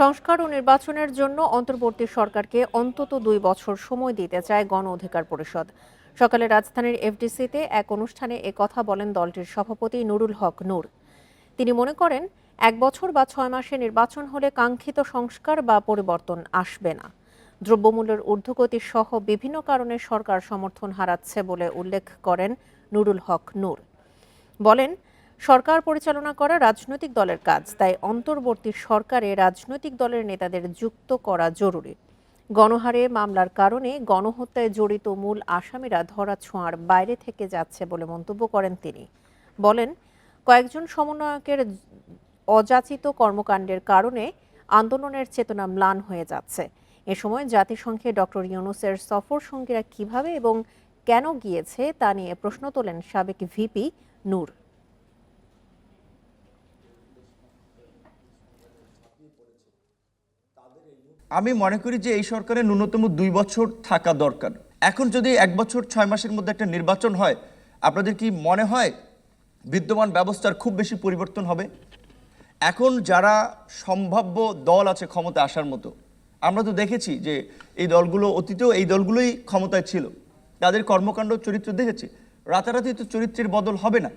সংস্কার ও নির্বাচনের জন্য অন্তর্বর্তী সরকারকে অন্তত দুই বছর সময় দিতে চায় গণ অধিকার পরিষদ। সকালে রাজধানীর এফডিসিতে এক অনুষ্ঠানে কথা বলেন দলটির সভাপতি নুরুল হক নূর। তিনি মনে করেন, এক বছর বা ছয় মাসে নির্বাচন হলে কাঙ্ক্ষিত সংস্কার বা পরিবর্তন আসবে না। দ্রব্যমূল্যের ঊর্ধ্বগতি সহ বিভিন্ন কারণে সরকার সমর্থন হারাচ্ছে বলে উল্লেখ করেন নুরুল হক নূর। বলেন সরকার পরিচালনা করা রাজনৈতিক দলের কাজ, তাই অন্তর্বর্তী সরকারে রাজনৈতিক দলের নেতাদের যুক্ত করা জরুরি। গণহারে মামলার কারণে গণহত্যায় জড়িত মূল আসামিরা ধরা ছোঁয়ার বাইরে থেকে যাচ্ছে বলে মন্তব্য করেন তিনি। বলেন, কয়েকজন সমন্বয়কের অযাচিত কর্মকাণ্ডের কারণে আন্দোলনের চেতনা ম্লান হয়ে যাচ্ছে। এ সময় জাতিসংঘে ডক্টর ইউনুসের সফর সঙ্গীরা কীভাবে এবং কেন গিয়েছে তা নিয়ে প্রশ্ন তোলেন সাবেক ভিপি নূর। আমি মনে করি যে এই সরকারের ন্যূনতম দুই বছর থাকা দরকার। এখন যদি এক বছর ছয় মাসের মধ্যে একটা নির্বাচন হয়, আপনাদের কি মনে হয় বিদ্যমান ব্যবস্থার খুব বেশি পরিবর্তন হবে? এখন যারা সম্ভাব্য দল আছে ক্ষমতা আসার মতো, আমরা তো দেখেছি যে এই দলগুলো অতীতেও এই দলগুলোই ক্ষমতায় ছিল। তাদের কর্মকাণ্ড, চরিত্র দেখেছি। রাতারাতি তো চরিত্রের বদল হবে না।